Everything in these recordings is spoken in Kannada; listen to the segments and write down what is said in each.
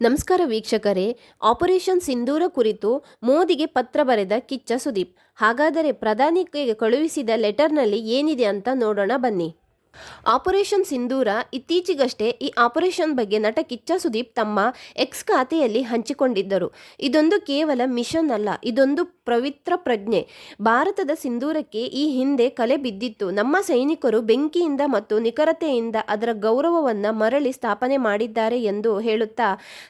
ನಮಸ್ಕಾರ ವೀಕ್ಷಕರೇ. ಆಪರೇಷನ್ ಸಿಂಧೂರ ಕುರಿತು ಮೋದಿಗೆ ಪತ್ರ ಬರೆದ ಕಿಚ್ಚ ಸುದೀಪ್. ಹಾಗಾದರೆ ಪ್ರಧಾನಿಗೆ ಕಳುಹಿಸಿದ ಲೆಟರ್ನಲ್ಲಿ ಏನಿದೆ ಅಂತ ನೋಡೋಣ ಬನ್ನಿ. ಆಪರೇಷನ್ ಸಿಂಧೂರ ಇತ್ತೀಚೆಗಷ್ಟೇ ಈ ಆಪರೇಷನ್ ಬಗ್ಗೆ ನಟ ಕಿಚ್ಚ ಸುದೀಪ್ ತಮ್ಮ ಎಕ್ಸ್ ಖಾತೆಯಲ್ಲಿ ಹಂಚಿಕೊಂಡಿದ್ದರು. ಇದೊಂದು ಕೇವಲ ಮಿಷನ್ ಅಲ್ಲ, ಇದೊಂದು ಪವಿತ್ರ ಪ್ರಜ್ಞೆ. ಭಾರತದ ಸಿಂಧೂರಕ್ಕೆ ಈ ಹಿಂದೆ ಕಲೆ ಬಿದ್ದಿತ್ತು. ನಮ್ಮ ಸೈನಿಕರು ಬೆಂಕಿಯಿಂದ ಮತ್ತು ನಿಖರತೆಯಿಂದ ಅದರ ಗೌರವವನ್ನು ಮರಳಿ ಸ್ಥಾಪನೆ ಮಾಡಿದ್ದಾರೆ ಎಂದು ಹೇಳುತ್ತಾ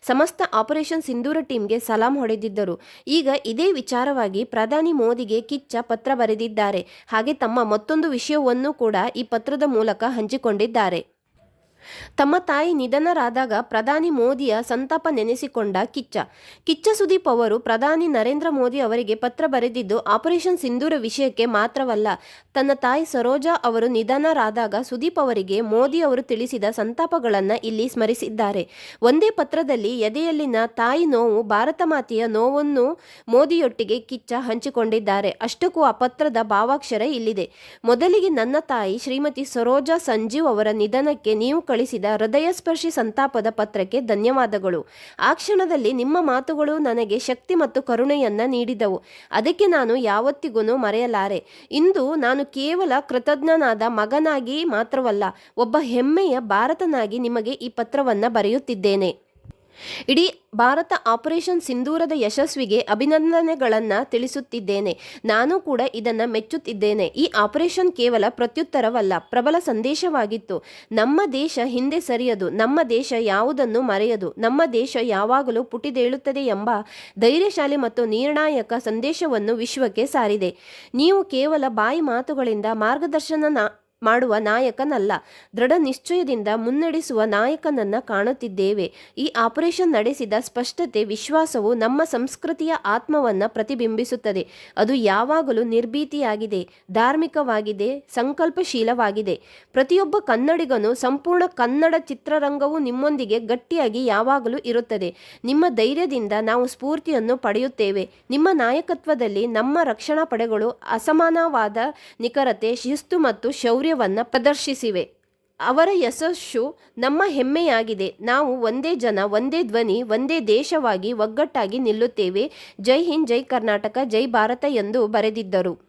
ಸಮಸ್ತ ಆಪರೇಷನ್ ಸಿಂಧೂರ ಟೀಮ್ಗೆ ಸಲಾಂ ಹೊಡೆದಿದ್ದರು. ಈಗ ಇದೇ ವಿಚಾರವಾಗಿ ಪ್ರಧಾನಿ ಮೋದಿಗೆ ಕಿಚ್ಚ ಪತ್ರ ಬರೆದಿದ್ದಾರೆ. ಹಾಗೆ ತಮ್ಮ ಮತ್ತೊಂದು ವಿಷಯವನ್ನು ಕೂಡ ಈ ಪತ್ರದ ಮೂಲಕ ಹಂಚಿಕೊಂಡಿದ್ದಾರೆ. ತಮ್ಮ ತಾಯಿ ನಿಧನರಾದಾಗ ಪ್ರಧಾನಿ ಮೋದಿಯ ಸಂತಾಪ ನೆನೆಸಿಕೊಂಡ ಕಿಚ್ಚ. ಕಿಚ್ಚ ಸುದೀಪ್ ಅವರು ಪ್ರಧಾನಿ ನರೇಂದ್ರ ಮೋದಿ ಅವರಿಗೆ ಪತ್ರ ಬರೆದಿದ್ದು, ಆಪರೇಷನ್ ಸಿಂಧೂರ ವಿಷಯಕ್ಕೆ ಮಾತ್ರವಲ್ಲ, ತನ್ನ ತಾಯಿ ಸರೋಜಾ ಅವರು ನಿಧನರಾದಾಗ ಸುದೀಪ್ ಅವರಿಗೆ ಮೋದಿ ಅವರು ತಿಳಿಸಿದ ಸಂತಾಪಗಳನ್ನು ಇಲ್ಲಿ ಸ್ಮರಿಸಿದ್ದಾರೆ. ಒಂದೇ ಪತ್ರದಲ್ಲಿ ಎದೆಯಲ್ಲಿನ ತಾಯಿ ನೋವು, ಭಾರತ ಮಾತೆಯ ನೋವನ್ನು ಮೋದಿಯೊಟ್ಟಿಗೆ ಕಿಚ್ಚ ಹಂಚಿಕೊಂಡಿದ್ದಾರೆ. ಅಷ್ಟಕ್ಕೂ ಆ ಪತ್ರದ ಭಾವಾಕ್ಷರ ಇಲ್ಲಿದೆ. ಮೊದಲಿಗೆ ನನ್ನ ತಾಯಿ ಶ್ರೀಮತಿ ಸರೋಜಾ ಸಂಜೀವ್ ಅವರ ನಿಧನಕ್ಕೆ ನೀವು ಕಳಿಸಿದ ಹೃದಯಸ್ಪರ್ಶಿ ಸಂತಾಪದ ಪತ್ರಕ್ಕೆ ಧನ್ಯವಾದಗಳು. ಆ ಕ್ಷಣದಲ್ಲಿ ನಿಮ್ಮ ಮಾತುಗಳು ನನಗೆ ಶಕ್ತಿ ಮತ್ತು ಕರುಣೆಯನ್ನ ನೀಡಿದವು. ಅದಕ್ಕೆ ನಾನು ಯಾವತ್ತಿಗೂ ಮರೆಯಲಾರೆ. ಇಂದು ನಾನು ಕೇವಲ ಕೃತಜ್ಞನಾದ ಮಗನಾಗಿ ಮಾತ್ರವಲ್ಲ, ಒಬ್ಬ ಹೆಮ್ಮೆಯ ಭಾರತನಾಗಿ ನಿಮಗೆ ಈ ಪತ್ರವನ್ನು ಬರೆಯುತ್ತಿದ್ದೇನೆ. ಇಡೀ ಭಾರತ ಆಪರೇಷನ್ ಸಿಂಧೂರದ ಯಶಸ್ವಿಗೆ ಅಭಿನಂದನೆಗಳನ್ನು ತಿಳಿಸುತ್ತಿದ್ದೇನೆ. ನಾನು ಕೂಡ ಇದನ್ನು ಮೆಚ್ಚುತ್ತಿದ್ದೇನೆ. ಈ ಆಪರೇಷನ್ ಕೇವಲ ಪ್ರತ್ಯುತ್ತರವಲ್ಲ, ಪ್ರಬಲ ಸಂದೇಶವಾಗಿತ್ತು. ನಮ್ಮ ದೇಶ ಹಿಂದೆ ಸರಿಯದು, ನಮ್ಮ ದೇಶ ಯಾವುದನ್ನು ಮರೆಯದು, ನಮ್ಮ ದೇಶ ಯಾವಾಗಲೂ ಪುಟಿದೇಳುತ್ತದೆ ಎಂಬ ಧೈರ್ಯಶಾಲಿ ಮತ್ತು ನಿರ್ಣಾಯಕ ಸಂದೇಶವನ್ನು ವಿಶ್ವಕ್ಕೆ ಸಾರಿದೆ. ನೀವು ಕೇವಲ ಬಾಯಿ ಮಾತುಗಳಿಂದ ಮಾರ್ಗದರ್ಶನ ಮಾಡುವ ನಾಯಕನಲ್ಲ. ದೃಢ ನಿಶ್ಚಯದಿಂದ ಮುನ್ನಡೆಸುವ ನಾಯಕನನ್ನ ಕಾಣುತ್ತಿದ್ದೇವೆ. ಈ ಆಪರೇಷನ್ ನಡೆಸಿದ ಸ್ಪಷ್ಟತೆ, ವಿಶ್ವಾಸವು ನಮ್ಮ ಸಂಸ್ಕೃತಿಯ ಆತ್ಮವನ್ನ ಪ್ರತಿಬಿಂಬಿಸುತ್ತದೆ. ಅದು ಯಾವಾಗಲೂ ನಿರ್ಭೀತಿಯಾಗಿದೆ, ಧಾರ್ಮಿಕವಾಗಿದೆ, ಸಂಕಲ್ಪಶೀಲವಾಗಿದೆ. ಪ್ರತಿಯೊಬ್ಬ ಕನ್ನಡಿಗನು ಸಂಪೂರ್ಣ ಕನ್ನಡ ಚಿತ್ರರಂಗವು ನಿಮ್ಮೊಂದಿಗೆ ಗಟ್ಟಿಯಾಗಿ ಯಾವಾಗಲೂ ಇರುತ್ತದೆ. ನಿಮ್ಮ ಧೈರ್ಯದಿಂದ ನಾವು ಸ್ಫೂರ್ತಿಯನ್ನು ಪಡೆಯುತ್ತೇವೆ. ನಿಮ್ಮ ನಾಯಕತ್ವದಲ್ಲಿ ನಮ್ಮ ರಕ್ಷಣಾ ಪಡೆಗಳು ಅಸಮಾನವಾದ ನಿಖರತೆ, ಶಿಸ್ತು ಮತ್ತು ಶೌರ್ಯವನ್ನು ಪ್ರದರ್ಶಿಸಿವೆ. ಅವರ ಯಶಸ್ಸು ನಮ್ಮ ಹೆಮ್ಮೆಯಾಗಿದೆ. ನಾವು ಒಂದೇ ಜನ, ಒಂದೇ ಧ್ವನಿ, ಒಂದೇ ದೇಶವಾಗಿ ಒಗ್ಗಟ್ಟಾಗಿ ನಿಲ್ಲುತ್ತೇವೆ. ಜೈ ಹಿಂದ್, ಜೈ ಕರ್ನಾಟಕ, ಜೈ ಭಾರತ ಎಂದು ಬರೆದಿದ್ದರು.